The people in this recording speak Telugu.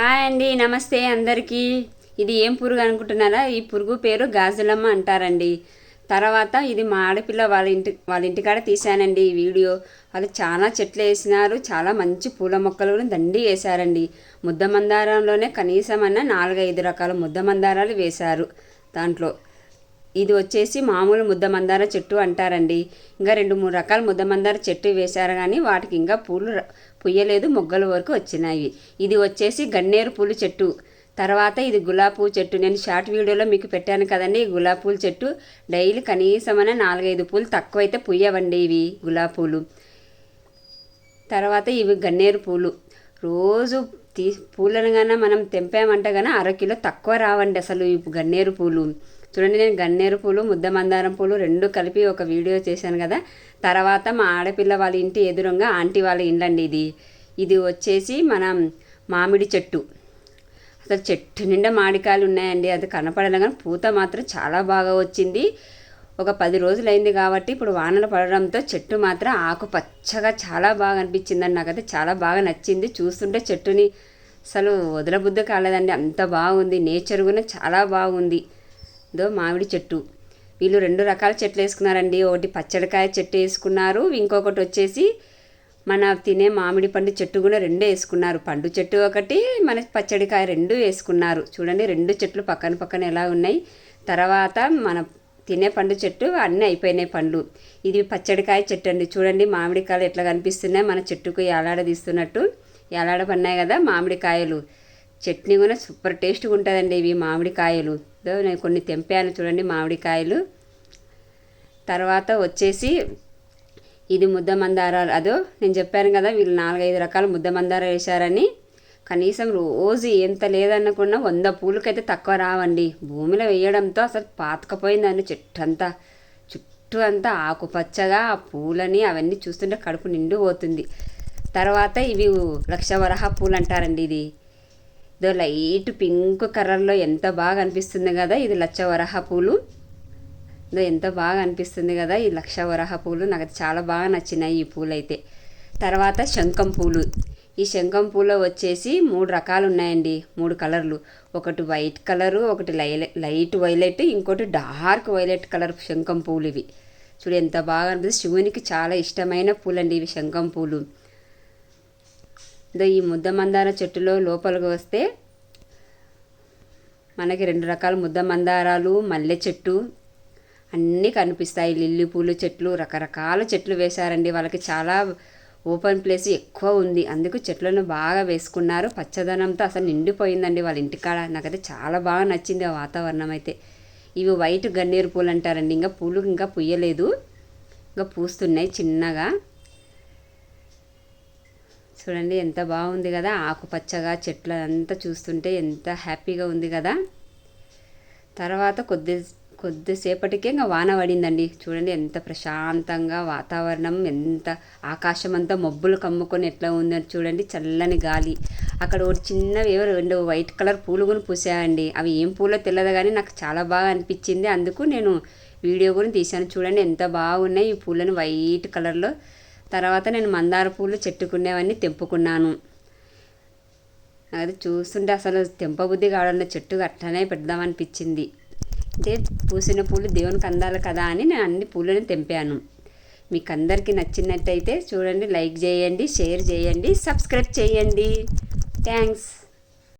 హాయ్ అండి నమస్తే అందరికీ. ఇది ఏం పురుగు అనుకుంటున్నారా? ఈ పురుగు పేరు గాజులమ్మ అంటారండి. తర్వాత ఇది మా ఆడపిల్ల వాళ్ళ ఇంటి వాళ్ళ ఇంటికాడ తీశానండి ఈ వీడియో. వాళ్ళు చాలా చెట్లు వేసినారు చాలా మంచి పూల మొక్కలు కూడా దండి వేశారండి. ముద్ద మందారంలోనే కనీసం అన్న నాలుగైదు రకాల ముద్ద మందారాలు వేశారు దాంట్లో. ఇది వచ్చేసి మామూలు ముద్ద మందార చెట్టు అంటారండి. ఇంకా రెండు మూడు రకాల ముద్ద మందార చెట్టు వేశారు కానీ వాటికి ఇంకా పూలు పుయ్యలేదు మొగ్గల వరకు వచ్చినాయి. ఇది వచ్చేసి గన్నేరు పూలు చెట్టు. తర్వాత ఇది గులాబీ పువ్వు చెట్టు. నేను షార్ట్ వీడియోలో మీకు పెట్టాను కదండి ఈ గులాబీ పూల చెట్టు. డైలీ కనీసమైన నాలుగైదు పూలు తక్కువైతే పుయ్యవండి ఇవి గులాబీ పూలు. తర్వాత ఇవి గన్నేరు పూలు. రోజు తీ పూలను కన్నా మనం తెంపామంటే కన్నా అరకిలో తక్కువ రావండి అసలు ఈ గన్నేరు పూలు. చూడండి నేను గన్నేరు పూలు ముద్ద మందారం పూలు రెండు కలిపి ఒక వీడియో చేశాను కదా. తర్వాత మా ఆడపిల్ల వాళ్ళ ఇంటి ఎదురుగా ఆంటీ వాళ్ళ ఇండ్లండి ఇది. ఇది వచ్చేసి మనం మామిడి చెట్టు. అసలు చెట్టు నిండా మామిడికాయలు ఉన్నాయండి. అది కనపడలే కానీ పూత మాత్రం చాలా బాగా వచ్చింది. ఒక పది రోజులు అయింది కాబట్టి ఇప్పుడు వానలు పడడంతో చెట్టు మాత్రం ఆకు పచ్చగా చాలా బాగా అనిపించిందండి. నాకైతే చాలా బాగా నచ్చింది. చూస్తుంటే చెట్టుని అసలు వదలబుద్ధి కాలేదండి. అంత బాగుంది. నేచర్ కూడా చాలా బాగుంది. దో మామిడి చెట్టు. వీళ్ళు రెండు రకాల చెట్లు వేసుకున్నారండి. ఒకటి పచ్చడికాయ చెట్టు వేసుకున్నారు. ఇంకొకటి వచ్చేసి మన తినే మామిడి పండు చెట్టు కూడా రెండు వేసుకున్నారు. పండు చెట్టు ఒకటి మన పచ్చడికాయ రెండు వేసుకున్నారు. చూడండి రెండు చెట్లు పక్కన పక్కన ఎలా ఉన్నాయి. తర్వాత మన తినే పండు చెట్టు అన్నీ అయిపోయినాయి పండ్లు. ఇది పచ్చడికాయ చెట్టు అండి. చూడండి మామిడికాయలు ఎట్లా కనిపిస్తున్నాయి. మన చెట్టుకు ఏలాడదీస్తున్నట్టు ఏలాడపన్నాయి కదా మామిడికాయలు. చట్నీ కూడా సూపర్ టేస్ట్గా ఉంటుందండి ఇవి మామిడికాయలు. నేను కొన్ని తెంపాను చూడండి మామిడికాయలు. తర్వాత వచ్చేసి ఇది ముద్ద మందారాలు. అదో నేను చెప్పాను కదా వీళ్ళు నాలుగైదు రకాల ముద్ద మందారాలు వేశారని. కనీసం రోజు ఎంత లేదనుకున్నా వంద పూలకైతే తక్కువ రావండి. భూమిలో వేయడంతో అసలు పాతకపోయిందండి చెట్టు అంతా చుట్టూ అంతా ఆకుపచ్చగా ఆ పూలని అవన్నీ చూస్తుంటే కడుపు నిండిపోతుంది. తర్వాత ఇవి లక్షవరహ పూలు అంటారండి ఇది. ఇదో లైట్ పింక్ కలర్లో ఎంత బాగా అనిపిస్తుంది కదా ఇది లక్షవరహ పూలు. ఇదో ఎంత బాగా అనిపిస్తుంది కదా ఈ లక్షవరహ పూలు. నాకు చాలా బాగా నచ్చినాయి ఈ పూలు అయితే తర్వాత శంఖం పూలు. ఈ శంఖం పూలు వచ్చేసి మూడు రకాలు ఉన్నాయండి మూడు కలర్లు. ఒకటి వైట్ కలరు ఒకటి లైలెట్ లైట్ వైలెట్ ఇంకోటి డార్క్ వైలెట్ కలర్ శంఖం పూలు ఇవి. చూడు ఎంత బాగా అనిపిస్తుంది. శివునికి చాలా ఇష్టమైన పూలండి ఇవి శంఖం పూలు. ఇదో ఈ ముద్ద మందార చెట్టులో లోపలికి వస్తే మనకి రెండు రకాల ముద్ద మందారాలు మల్లె చెట్టు అన్నీ కనిపిస్తాయి. లిల్లీ పూలు చెట్లు రకరకాల చెట్లు వేశారండి. వాళ్ళకి చాలా ఓపెన్ ప్లేస్ ఎక్కువ ఉంది. అందుకు చెట్లను బాగా వేసుకున్నారు. పచ్చదనంతో అసలు నిండిపోయిందండి వాళ్ళ ఇంటికాడ. నాకైతే చాలా బాగా నచ్చింది ఆ వాతావరణం అయితే. ఇవి వైట్ గన్నేరు పూలు అంటారండి. ఇంకా పూలు ఇంకా పుయ్యలేదు. ఇంకా పూస్తున్నాయి చిన్నగా. చూడండి ఎంత బాగుంది కదా. ఆకుపచ్చగా చెట్లు అంతా చూస్తుంటే ఎంత హ్యాపీగా ఉంది కదా. తర్వాత కొద్ది కొద్దిసేపటికే ఇంకా వాన పడిందండి. చూడండి ఎంత ప్రశాంతంగా వాతావరణం ఎంత ఆకాశం అంతా మబ్బులు కమ్ముకొని ఎట్లా ఉందని చూడండి చల్లని గాలి. అక్కడ ఒకటి చిన్నవి ఏవో రెండు వైట్ కలర్ పూలు కూడా పూసాయండి. అవి ఏం పూలో తెలియదు కానీ నాకు చాలా బాగా అనిపించింది. అందుకు నేను వీడియో కూడా తీశాను. చూడండి ఎంత బాగున్నాయి ఈ పూలను వైట్ కలర్లో. తర్వాత నేను మందార పూలు చెట్టుకునేవన్నీ తెంపుకున్నాను. అది చూస్తుంటే అసలు తెంపబుద్ధి కావడం చెట్టు అట్లనే పెడదామనిపించింది. అంటే పూసిన పూలు దేవునికి అందాలి కదా అని నేను అన్ని పూలను తెంపాను. మీకు అందరికీ నచ్చినట్టయితే చూడండి లైక్ చేయండి షేర్ చేయండి సబ్స్క్రైబ్ చేయండి. థ్యాంక్స్.